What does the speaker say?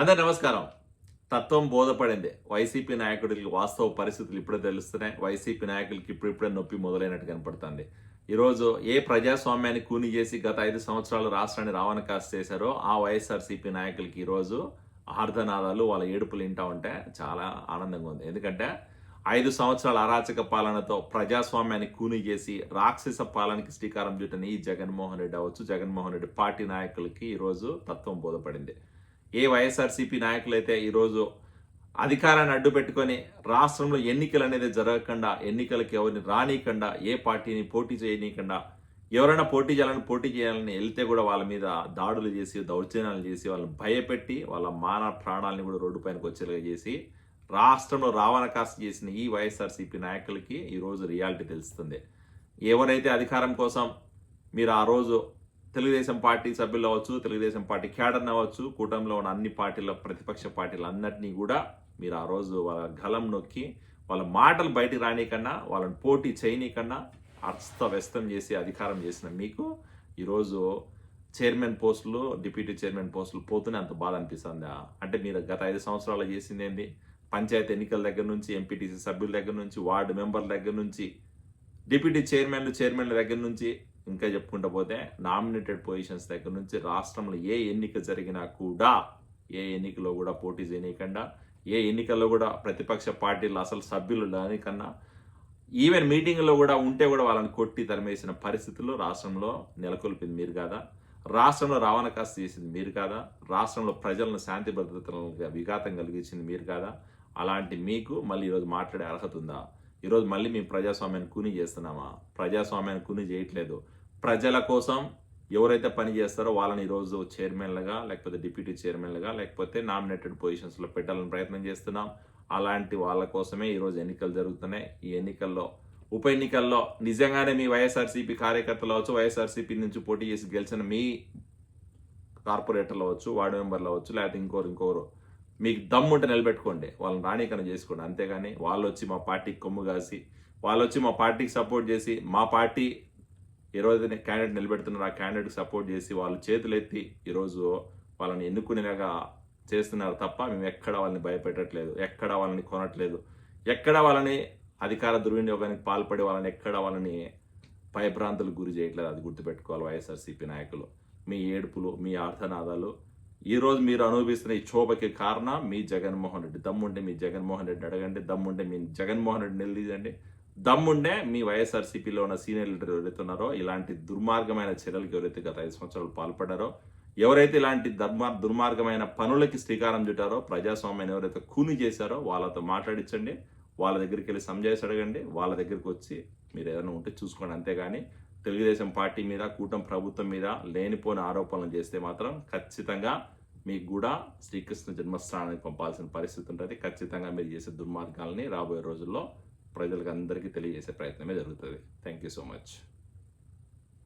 అందరు నమస్కారం. తత్వం బోధపడింది. వైసీపీ నాయకుడికి వాస్తవ పరిస్థితులు ఇప్పుడే తెలుస్తున్నాయి. వైసీపీ నాయకులకి ఇప్పుడిప్పుడే నొప్పి మొదలైనట్టు కనపడుతుంది. ఈరోజు ఏ ప్రజాస్వామ్యాన్ని కూని చేసి గత ఐదు సంవత్సరాలు రాష్ట్రాన్ని రావణ కాస్త చేశారో ఆ వైఎస్ఆర్సీపీ నాయకులకి ఈరోజు ఆర్ధనాదాలు వాళ్ళ ఏడుపులు వింటా ఉంటే చాలా ఆనందంగా ఉంది. ఎందుకంటే ఐదు సంవత్సరాల అరాచక పాలనతో ప్రజాస్వామ్యాన్ని కూని చేసి రాక్షస పాలనకి శ్రీకారం చుట్టని ఈ జగన్మోహన్ రెడ్డి అవ్వచ్చు. జగన్మోహన్ రెడ్డి పార్టీ నాయకులకి ఈరోజు తత్వం బోధపడింది. ఏ వైఎస్ఆర్సీపీ నాయకులైతే ఈరోజు అధికారాన్ని అడ్డు పెట్టుకొని రాష్ట్రంలో ఎన్నికలు అనేది జరగకుండా ఎన్నికలకి ఎవరిని రానియకుండా ఏ పార్టీని పోటీ చేయనీయకుండా ఎవరైనా పోటీ చేయాలని పోటీ చేయాలని వెళ్తే కూడా వాళ్ళ మీద దాడులు చేసి దౌర్జన్యాలు చేసి వాళ్ళని భయపెట్టి వాళ్ళ మాన ప్రాణాలని కూడా రోడ్డు పైనకు వచ్చేలాగా చేసి రాష్ట్రంలో రావణ కాస్త చేసిన ఈ వైఎస్ఆర్సీపీ నాయకులకి ఈరోజు రియాలిటీ తెలుస్తుంది. ఎవరైతే అధికారం కోసం మీరు ఆ రోజు తెలుగుదేశం పార్టీ సభ్యులు అవ్వచ్చు తెలుగుదేశం పార్టీ క్యాడర్ అవ్వచ్చు కూటమిలో ఉన్న అన్ని పార్టీల ప్రతిపక్ష పార్టీలు అన్నిటినీ కూడా మీరు ఆ రోజు వాళ్ళ గలం నొక్కి వాళ్ళ మాటలు బయటికి రానికన్నా వాళ్ళని పోటీ చేయనీకన్నా అస్తవ్యస్తం చేసి అధికారం చేసిన మీకు ఈరోజు చైర్మన్ పోస్టులు డిప్యూటీ చైర్మన్ పోస్టులు పోతూనే అంత బాధ అనిపిస్తుందా. అంటే మీరు గత ఐదు సంవత్సరాలు చేసింది ఏంది పంచాయతీ ఎన్నికల దగ్గర నుంచి ఎంపీటీసీ సభ్యుల దగ్గర నుంచి వార్డు మెంబర్ల దగ్గర నుంచి డిప్యూటీ చైర్మన్లు చైర్మన్ల దగ్గర నుంచి ఇంకా చెప్పుకుంటూ పోతే నామినేటెడ్ పొజిషన్స్ దగ్గర నుంచి రాష్ట్రంలో ఏ ఎన్నిక జరిగినా కూడా ఏ ఎన్నికలో కూడా పోటీ చేయనీయకుండా ఏ ఎన్నికల్లో కూడా ప్రతిపక్ష పార్టీలు అసలు సభ్యులు దానికన్నా ఈవెన్ మీటింగ్లో కూడా ఉంటే కూడా వాళ్ళని కొట్టి తరిమేసిన పరిస్థితులు రాష్ట్రంలో నెలకొల్పింది మీరు కాదా? రాష్ట్రంలో రావణ కాస్త చేసింది మీరు కాదా? రాష్ట్రంలో ప్రజలను శాంతి భద్రతలను విఘాతం కలిగించింది మీరు కాదా? అలాంటి మీకు మళ్ళీ ఈరోజు మాట్లాడే అర్హత ఉందా? ఈరోజు మళ్ళీ మేము ప్రజాస్వామ్యాన్ని కూని చేస్తున్నామా? ప్రజాస్వామ్యాన్ని కూని చేయట్లేదు. ప్రజల కోసం ఎవరైతే పని చేస్తారో వాళ్ళని ఈరోజు చైర్మన్లుగా లేకపోతే డిప్యూటీ చైర్మన్లుగా లేకపోతే నామినేటెడ్ పొజిషన్స్లో పెట్టాలని ప్రయత్నం చేస్తున్నాం. అలాంటి వాళ్ళ కోసమే ఈరోజు ఎన్నికలు జరుగుతున్నాయి. ఈ ఎన్నికల్లో ఉప ఎన్నికల్లో నిజంగానే మీ వైఎస్ఆర్సీపీ కార్యకర్తలు అవచ్చు వైఎస్ఆర్సీపీ నుంచి పోటీ చేసి గెలిచిన మీ కార్పొరేటర్లు అవ్వచ్చు వార్డు మెంబర్లు అవ్వచ్చు లేకపోతే ఇంకోరు ఇంకోరు మీకు దమ్ముంటే నిలబెట్టుకోండి. వాళ్ళని రాణికన చేసుకోండి. అంతేగాని వాళ్ళు వచ్చి మా పార్టీకి కొమ్ము కాసి వాళ్ళు వచ్చి మా పార్టీకి సపోర్ట్ చేసి మా పార్టీ ఏ రోజైతే క్యాండిడేట్ నిలబెడుతున్నారు ఆ క్యాండిడేట్కి సపోర్ట్ చేసి వాళ్ళు చేతులెత్తి ఈరోజు వాళ్ళని ఎన్నుకునేలాగా చేస్తున్నారు తప్ప మేము ఎక్కడ వాళ్ళని భయపెట్టట్లేదు ఎక్కడ వాళ్ళని కొనట్లేదు ఎక్కడ వాళ్ళని అధికార దుర్వినియోగానికి పాల్పడి వాళ్ళని ఎక్కడ వాళ్ళని భయభ్రాంతులకు గురి చేయట్లేదు అది గుర్తుపెట్టుకోవాలి వైఎస్ఆర్సీపీ నాయకులు. మీ ఏడుపులు మీ ఆర్థనాదాలు ఈరోజు మీరు అనుభవిస్తున్న ఈ క్షోభకి కారణం మీ జగన్మోహన్ రెడ్డి. దమ్ముంటే మీ జగన్మోహన్ రెడ్డి అడగండి దమ్ముంటే మీ జగన్మోహన్ రెడ్డి నిలదీయండి. దమ్ముండే మీ వైఎస్ఆర్సీపీలో ఉన్న సీనియర్ లీడర్ ఎవరైతే ఉన్నారో ఇలాంటి దుర్మార్గమైన చర్యలకు ఎవరైతే గత ఐదు సంవత్సరాలు పాల్పడ్డారో ఎవరైతే ఇలాంటి ధర్మార్ దుర్మార్గమైన పనులకి శ్రీకారం చుట్టారో ప్రజాస్వామ్యాన్ని ఎవరైతే కూని చేశారో వాళ్ళతో మాట్లాడించండి వాళ్ళ దగ్గరికి వెళ్ళి సంజాయిస్ అడగండి వాళ్ళ దగ్గరికి వచ్చి మీరు ఏదైనా ఉంటే చూసుకోండి. అంతేగాని తెలుగుదేశం పార్టీ మీద కూటమి ప్రభుత్వం మీద లేనిపోని ఆరోపణలు చేస్తే మాత్రం ఖచ్చితంగా మీకు కూడా శ్రీకృష్ణ జన్మస్థానానికి పంపాల్సిన పరిస్థితి ఉంటుంది. ఖచ్చితంగా మీరు చేసే దుర్మార్గాలని రాబోయే రోజుల్లో ప్రజలకు అందరికీ తెలియజేసే ప్రయత్నమే జరుగుతుంది. Thank you so much